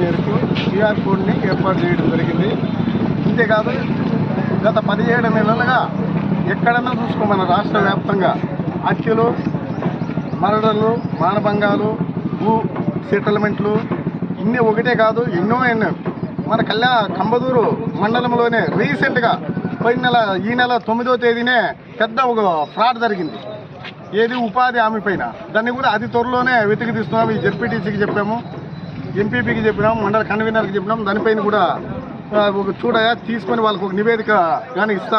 మేరకు క్యూఆర్ కోడ్ని ఏర్పాటు చేయడం జరిగింది. అంతేకాదు గత పదిహేడు నెలలుగా ఎక్కడన్నా చూసుకో మన రాష్ట్ర వ్యాప్తంగా హత్యలు మరణలు మానభంగాలు భూ సెటిల్మెంట్లు ఇన్ని ఒకటే కాదు ఎన్నో ఎన్నో. మన కళ్యా కంబదూరు మండలంలోనే రీసెంట్గా పోయిన నెల ఈ నెల తొమ్మిదో తేదీనే పెద్ద ఒక ఫ్రాడ్ జరిగింది. ఏది ఉపాధి హామీ పైన. దాన్ని కూడా అతి త్వరలోనే వెతికి తీస్తున్నాం ఈ జెడ్పీటీసీకి చెప్పాము. ఎంపీపీకి చెప్పినాం మండల కన్వీనర్కి చెప్పినాం దానిపైన కూడా ఒక చూడయా తీసుకొని వాళ్ళకి ఒక నివేదిక కానీ ఇస్తా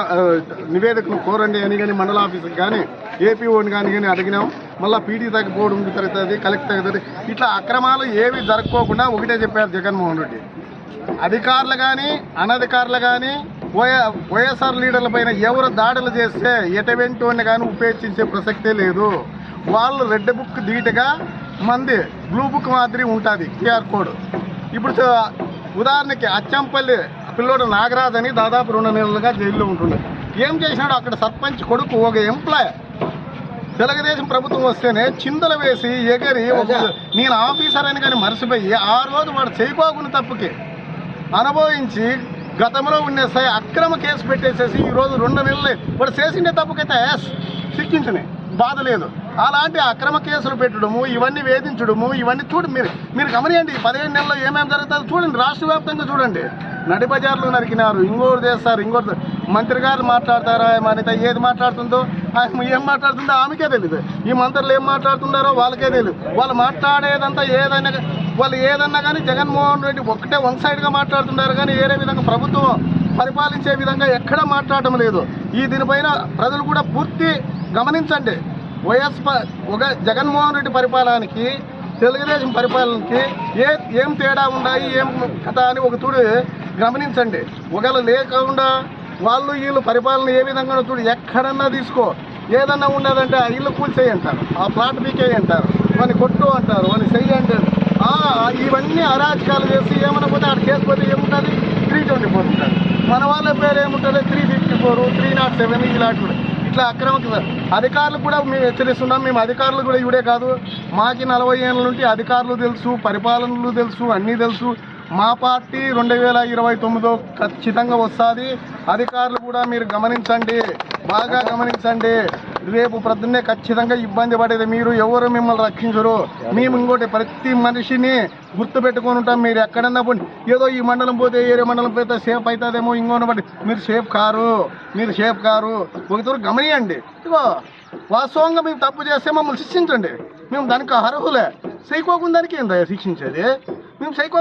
నివేదికను కోరండి అని కానీ మండల ఆఫీస్కి కానీ ఏపీఓని కానీ కానీ అడిగినాం. మళ్ళీ పీటీ తగ్గిపోవడం జరుగుతుంది కలెక్ట్ తగ్గుతుంది ఇట్లా అక్రమాలు ఏవి జరగకోకుండా ఒకటే చెప్పారు జగన్మోహన్ రెడ్డి. అధికారులు కానీ అనధికారులు కానీ వైఎ వైఎస్ఆర్ లీడర్ల పైన ఎవరు దాడులు చేస్తే ఎటువంటి వాడిని కానీ ఉపేక్షించే ప్రసక్తే లేదు. వాళ్ళు రెడ్ బుక్ ధీటుగా మంది బ్లూ బుక్ మాదిరి ఉంటుంది క్యూఆర్ కోడ్. ఇప్పుడు ఉదాహరణకి అచ్చంపల్లి పిల్లోడు నాగరాజ్ అని దాదాపు రెండు నెలలుగా జైల్లో ఉంటున్నాడు ఏం చేసినాడు? అక్కడ సర్పంచ్ కొడుకు ఒక ఎంప్లాయ్. తెలుగుదేశం ప్రభుత్వం వస్తేనే చింతలు వేసి ఎగరి ఒక నేను ఆఫీసర్ అని కానీ మర్చిపోయి ఆ రోజు వాడు చేయకోకుండా తప్పుకి అనుభవించి గతంలో ఉండే అక్రమ కేసు పెట్టేసేసి ఈ రోజు రెండు నెలలు. వాడు చేసిండే తప్పుకైతే ఎస్ శిక్షించని. బాధ లేదు. అలాంటి అక్రమ కేసులు పెట్టడము ఇవన్నీ వేధించడము ఇవన్నీ చూడు మీరు మీరు గమనియండి పదిహేను నెలల్లో ఏమేమి జరుగుతుందో చూడండి రాష్ట్ర వ్యాప్తంగా చూడండి. నడి బజార్లు నరికినారు ఇంకోటి చేస్తారు ఇంకోటి మంత్రి గారు మాట్లాడతారా మనతో ఏది మాట్లాడుతుందో ఆమె ఏం మాట్లాడుతుందో ఆమెకే తెలియదు ఈ మంత్రులు ఏం మాట్లాడుతున్నారో వాళ్ళకే తెలియదు వాళ్ళు మాట్లాడేదంతా ఏదైనా వాళ్ళు ఏదన్నా కానీ జగన్మోహన్ రెడ్డి ఒక్కటే వన్ సైడ్గా మాట్లాడుతున్నారు కానీ వేరే విధంగా ప్రభుత్వం పరిపాలించే విధంగా ఎక్కడ మాట్లాడటం లేదు. ఈ దీనిపైన ప్రజలు కూడా పూర్తి గమనించండి వైఎస్ ఒక జగన్మోహన్ రెడ్డి పరిపాలనకి తెలుగుదేశం పరిపాలనకి ఏ ఏం తేడా ఉన్నాయి ఏం కథ అని ఒక చూడు గమనించండి. ఒకవేళ లేకుండా వాళ్ళు వీళ్ళు పరిపాలన ఏ విధంగా చూడు ఎక్కడన్నా తీసుకో. ఏదన్నా ఉన్నదంటే ఆ ఇల్లు కూల్చేయి అంటారు ఆ ప్లాట్ పీకే అంటారు వాని కొట్టు అంటారు వాని చెయ్యి అంటారు. ఇవన్నీ అరాచకాలు చేసి ఏమన్నా పోతే ఆడ కేసు పోతే ఏముంటుంది? త్రీ ట్వంటీ ఫోర్ ఉంటుంది. మన వాళ్ళ పేరు ఏముంటుంది three fifty four three nought seven ఇలాంటి ఇట్లా అక్రమ అధికారులు కూడా మేము హెచ్చరిస్తున్నాం మేము అధికారులు కూడా ఇవిడే కాదు. మాకి నలభై ఏళ్ళ నుండి అధికారులు తెలుసు పరిపాలనలు తెలుసు అన్నీ తెలుసు. మా పార్టీ రెండు వేల ఇరవై తొమ్మిదో ఖచ్చితంగా వస్తుంది. అధికారులు కూడా మీరు గమనించండి బాగా గమనించండి. రేపు ప్రొద్దున్నే ఖచ్చితంగా ఇబ్బంది పడేది మీరు ఎవరు మిమ్మల్ని రక్షించరు. మేము ఇంకోటి ప్రతి మనిషిని గుర్తు పెట్టుకొని ఉంటాం. మీరు ఎక్కడన్నా పోండి. ఏదో ఈ మండలం పోతే ఏరే మండలం పోతే సేఫ్ అవుతుందేమో ఇంకోని బట్టి మీరు సేఫ్ కారు మీరు సేఫ్ కారు. ఒకతూరు గమనియండి. ఇగో వాస్తవంగా మేము తప్పు చేస్తే మమ్మల్ని శిక్షించండి. మేము దానికి అర్హులే. సైకోకుండా దానికి ఏందా శిక్షించేది? మేము సైకో